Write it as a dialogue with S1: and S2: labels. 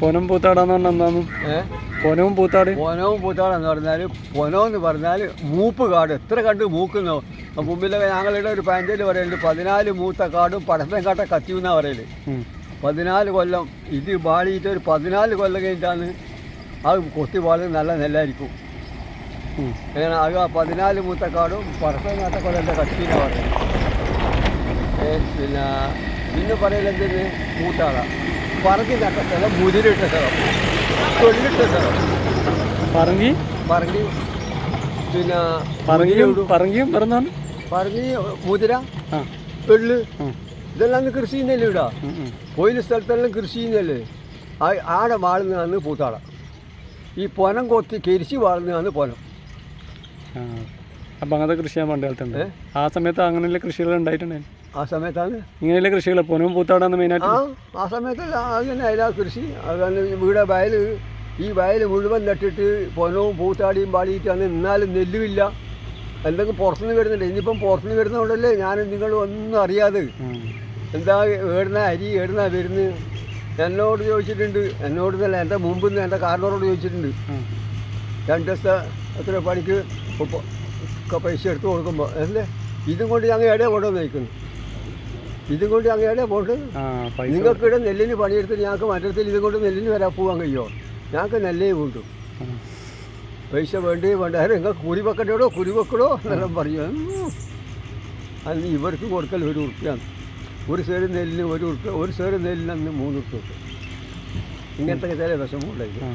S1: പൊനം പൂത്താടാന്ന് പറഞ്ഞാൽ എന്താന്ന്? പൊനവും പൂത്താട്.
S2: പൊനവും പൂത്താടെന്ന് പറഞ്ഞാൽ പൊനം എന്ന് പറഞ്ഞാൽ മൂപ്പ് കാട്. എത്ര കണ്ട് മൂക്കുന്നോ? മുമ്പിലെ മുമ്പിലൊക്കെ ഞങ്ങളുടെ ഒരു പാന്റയിൽ പറയുന്നുണ്ട് പതിനാല് മൂത്ത കാടും പടത്തേം കാട്ട കത്തിയെന്നാ
S1: പറയൽ.
S2: പതിനാല് കൊല്ലം ഇത് പാടിയിട്ട് ഒരു പതിനാല് കൊല്ലം കഴിഞ്ഞിട്ടാണ് അത് കൊത്തി പാടുന്നത് നല്ല നെല്ലായിരിക്കും. അങ്ങനെ അത് ആ പതിനാല് മൂത്ത കാടും പടപ്പം കാട്ട കൊല്ലം കത്തിയെന്നാ പറയുന്നത് പിന്നെ പിന്നെ പറയൽ എന്തിന്? നട്ട സ്ഥലം മുതിരിട്ട സ്ഥലം തൊഴിലിട്ട സ്ഥലം
S1: പറങ്കി?
S2: പറങ്കി. പിന്നെ
S1: പറങ്കിയും പറങ്കിയും പറഞ്ഞാണ്
S2: പറങ്കി മുതിര
S1: പെള്ള്
S2: ഇതെല്ലാം കൃഷി ചെയ്യുന്നല്ലേ ഇവിടെ?
S1: ഉം.
S2: സ്ഥലത്തെല്ലാം കൃഷി ചെയ്യുന്നല്ലേ ആടെ വാളുന്നതാണ് പൂത്താട ഈ പൊനം കൊത്തി കരിശി വാളുന്നതാണ് പൊനം.
S1: അപ്പം അങ്ങനത്തെ കൃഷി ഞാൻ പണ്ട് കാലത്തുണ്ട് ആ സമയത്ത് അങ്ങനെയുള്ള കൃഷികൾ ഉണ്ടായിട്ടുണ്ടായിരുന്നു
S2: ആ സമയത്താണ്?
S1: ഇങ്ങനെയുള്ള കൃഷികൾ പൊനും പൂത്താടാന്ന് മെയിനായിട്ട്
S2: ആ ആ സമയത്ത് അങ്ങനെ അതിലാ കൃഷി. അതുകൊണ്ട് ഇവിടെ വയൽ ഈ വയൽ മുഴുവൻ നട്ടിട്ട് പൊനവും പൂത്താടിയും പാടിയിട്ടാണ് എന്നാലും നെല്ലുമില്ല. എന്തെങ്കിലും പുറത്തുനിന്ന് വരുന്നുണ്ട്. ഇനിയിപ്പം പുറത്തുനിന്ന് വരുന്നതുകൊണ്ടല്ലേ ഞാൻ നിങ്ങൾ ഒന്നും അറിയാതെ എന്താ ഏടുന്ന അരി ഏടുന്ന വരുന്നത്? എന്നോട് ചോദിച്ചിട്ടുണ്ട്. എന്നോട് തന്നെ എന്റെ മുമ്പിൽ നിന്ന് എന്റെ കാരണവരോട് ചോദിച്ചിട്ടുണ്ട്. രണ്ട് ദിവസത്തെ എത്ര പണിക്ക്? ഒക്കെ പൈസ എടുത്ത് കൊടുക്കുമ്പോൾ അല്ലേ? ഇതും കൊണ്ട് ഞങ്ങൾ എവിടെ കൊണ്ടുവന്ന് നയിക്കുന്നു ഇതും കൊണ്ട് ഞങ്ങൾ എവിടെ പോണ്ട്
S1: ആ
S2: നിങ്ങൾക്ക് ഇവിടെ നെല്ലിന് പണിയെടുത്തിട്ട് ഞങ്ങൾക്ക് മറ്റത്തിൽ ഇതും കൊണ്ട് നെല്ലിന് വരാൻ പോകാൻ കഴിയുമോ ഞങ്ങൾക്ക് നെല്ലേ വേണ്ടു പൈസ വേണ്ടേ വേണ്ട. നിങ്ങൾക്ക് കുരി വെക്കണ്ടോ കുരി വെക്കണോ എന്നെല്ലാം പറയും. അല്ല അന്ന് ഇവർക്ക് കൊടുക്കൽ ഒരു ഉറുപ്പ്യാണ്. ഒരു സേര് നെല്ലിന് ഒരു ഉറുപ്പ്യ ഒരു സേര് നെല്ലിന് അന്ന് മൂന്ന് ഉറുപ്പ്യ ഇങ്ങനത്തെ ചില വിഷമമുണ്ടായിരുന്നു